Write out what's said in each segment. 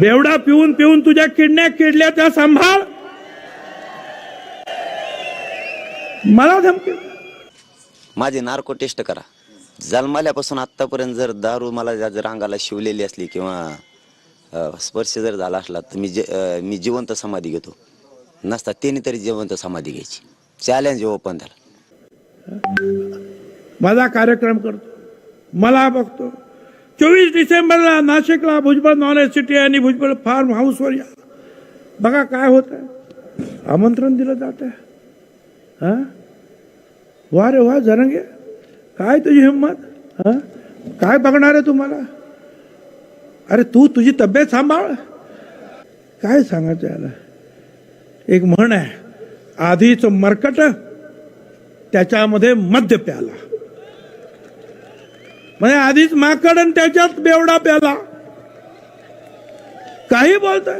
बेवडा पिऊन पिऊन तुझ्या किडण्या किडल्या त्या सांभाळ. मला धमकी. माझी नार्को टेस्ट करा. जन्माल्यापासून आत्तापर्यंत जर दारू मला ज्या जर अंगाला शिवलेली असली किंवा अ, स्पर्श जर झाला असला तर मी जे अ, मी जिवंत समाधी घेतो. नसता त्याने तरी जिवंत समाधी घ्यायची. चॅलेंज ओपन त्याला माझा कार्यक्रम करतो. मला बघतो. चोवीस डिसेंबरला नाशिकला भुजबळ नॉलेज सिटी आणि भुजबळ फार्म हाऊसवर या. बघा काय होत आहे आमंत्रण दिलं जात आहे हा? वा रे वा जरंगे. काय तुझी हिंमत? हा? काय बघणार आहे तुम्हाला? अरे तू तुझी तब्येत सांभाळ. काय सांगायचं याला? एक म्हण आहे आधीच मरकट त्याच्यामध्ये मद्य प्याला. म्हणजे आधीच माकड आणि त्याच्यात बेवडा प्याला. काही बोलतोय?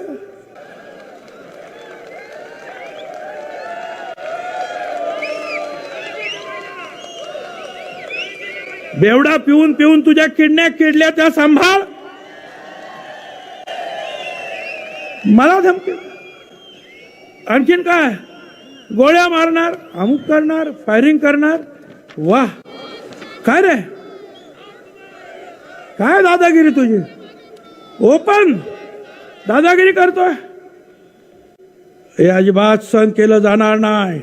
बेवडा पिऊन पिऊन तुझ्या किडण्या किडल्या त्या सांभाळ. मला धमकी. आणखीन काय? गोळ्या मारणार अमुक करणार फायरिंग करणार? वा काय रे? काय दादागिरी तुझी? ओपन दादागिरी करतोय? हे अजिबात सहन केलं जाणार नाही.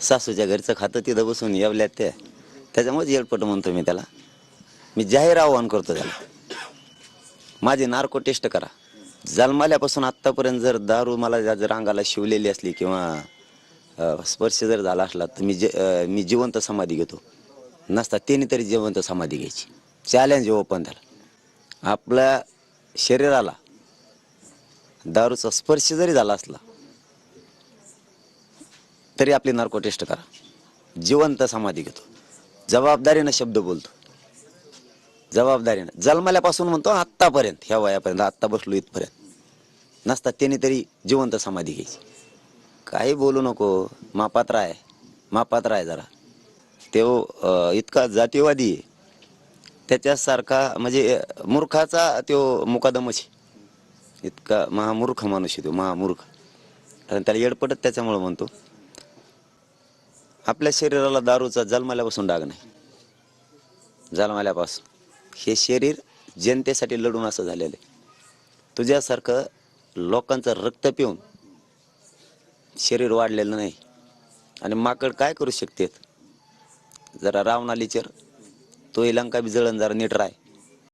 सासूच्या घरचं खातं तिथं बसून येवल्यात त्या. त्याच्यामुळेच येडपट म्हणतो मी त्याला. मी जाहीर आव्हान करतो त्याला. माझी नार्को टेस्ट करा. जन्माल्यापासून आत्तापर्यंत जर दारू मला ज्या जर अंगाला शिवलेली असली किंवा स्पर्श जर झाला असला तर मी जे मी जिवंत समाधी घेतो. नसता त्याने तरी जिवंत समाधी घ्यायची. चॅलेंज ओपन त्याला आपल्या शरीराला दारूचा स्पर्श जरी झाला असला तरी आपली नार्को टेस्ट करा. जिवंत समाधी घेतो. जबाबदारीनं शब्द बोलतो. जबाबदारीनं. जन्मल्यापासून म्हणतो आत्तापर्यंत ह्या वयापर्यंत आत्ता बसलो इथपर्यंत. नसतात त्याने तरी जिवंत समाधी घ्यायची. काही बोलू नको. मापात्र आहे. मापात्र आहे जरा. तो इतका जातीवादी आहे. त्याच्यासारखा म्हणजे मूर्खाचा तो मुकादमच इतका महामूर्ख माणूस आहे तो महामूर्ख. कारण त्याला येडपटत त्याच्यामुळं म्हणतो. आपल्या शरीराला दारूचा जन्माल्यापासून डाग नाही. जन्माल्यापासून. हे शरीर जनतेसाठी लढून असं झालेलं आहे. तुझ्यासारखं लोकांचं रक्त पिऊन शरीर वाढलेलं नाही. आणि माकड काय करू शकतेत? जरा रावणालीचर तो लंका बी जळण जरा नीट राय.